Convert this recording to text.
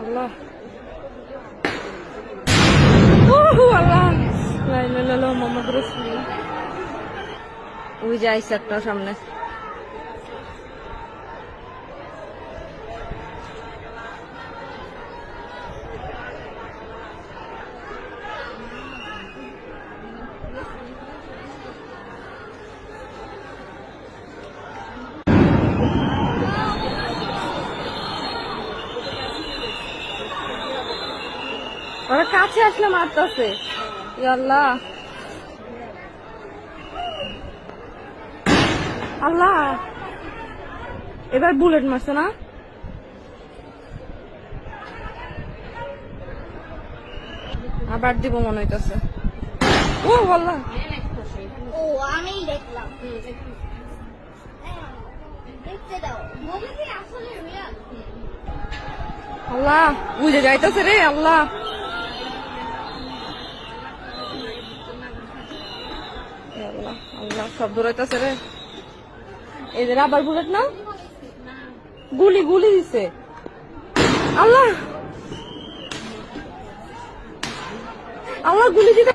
আল্লাহ। আল্লাহ। লা ইলাহা ইল্লাল্লাহ মুহাম্মাদুর রাসূলুল্লাহ। ওই যে আইসা একটা সামনে। ওরা কাছে আসলে মারতেছে। আল্লাহ আল্লাহ। এবার বুলেট মারছে না? আবার দিব মনে হইতেছে। ও আল্লাহ। ও আমি দেখলাম। আল্লাহ বুঝে যাইতেছে রে আল্লাহ। আল্লাহ আল্লাহ, সব দৌড়াইতেছে রে। এদের আবার বুলেট না? গুলি গুলি দিছে। আল্লাহ! আল্লাহ, গুলি দিতে